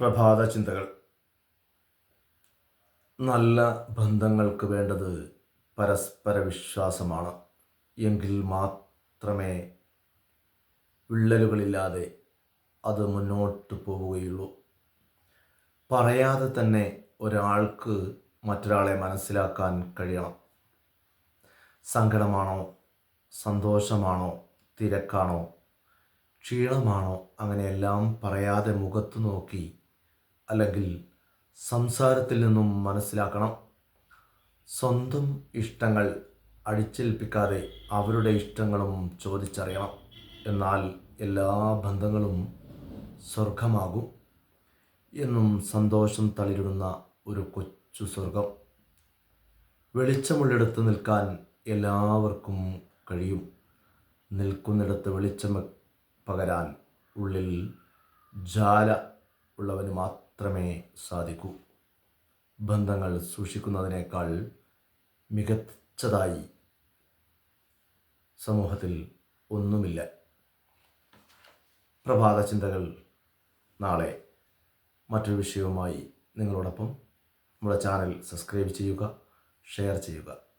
പ്രഭാത ചിന്തകൾ. നല്ല ബന്ധങ്ങൾക്ക് വേണ്ടത് പരസ്പര വിശ്വാസമാണ്. എങ്കിൽ മാത്രമേ വിള്ളലുകളില്ലാതെ അത് മുന്നോട്ട് പോവുകയുള്ളൂ. പറയാതെ തന്നെ ഒരാൾക്ക് മറ്റൊരാളെ മനസ്സിലാക്കാൻ കഴിയണം. സങ്കടമാണോ? സന്തോഷമാണോ? തിരക്കാണോ? ക്ഷീണമാണോ? അങ്ങനെയെല്ലാം പറയാതെ മുഖത്ത് നോക്കി അല്ലെങ്കിൽ സംസാരത്തിൽ നിന്നും മനസ്സിലാക്കണം. സ്വന്തം ഇഷ്ടങ്ങൾ അടിച്ചേൽപ്പിക്കാതെ അവരുടെ ഇഷ്ടങ്ങളും ചോദിച്ചറിയണം. എന്നാൽ എല്ലാ ബന്ധങ്ങളും സ്വർഗമാകും എന്നും സന്തോഷം തളിരിടുന്ന ഒരു കൊച്ചു സ്വർഗം വെളിച്ചമുള്ളിടത്ത് നിൽക്കാൻ എല്ലാവർക്കും കഴിയും. നിൽക്കുന്നിടത്ത് വെളിച്ചം പകരാൻ ഉള്ളിൽ ജാല ഉള്ളവന് മാത്രമേ സാധിക്കൂ. ബന്ധങ്ങൾ സൂക്ഷിക്കുന്നതിനേക്കാൾ മികച്ചതായി സമൂഹത്തിൽ ഒന്നുമില്ല. പ്രഭാത ചിന്തകൾ നാളെ മറ്റൊരു വിഷയവുമായി നിങ്ങളോടൊപ്പം. നമ്മുടെ ചാനൽ സബ്സ്ക്രൈബ് ചെയ്യുക ഷെയർ ചെയ്യുക.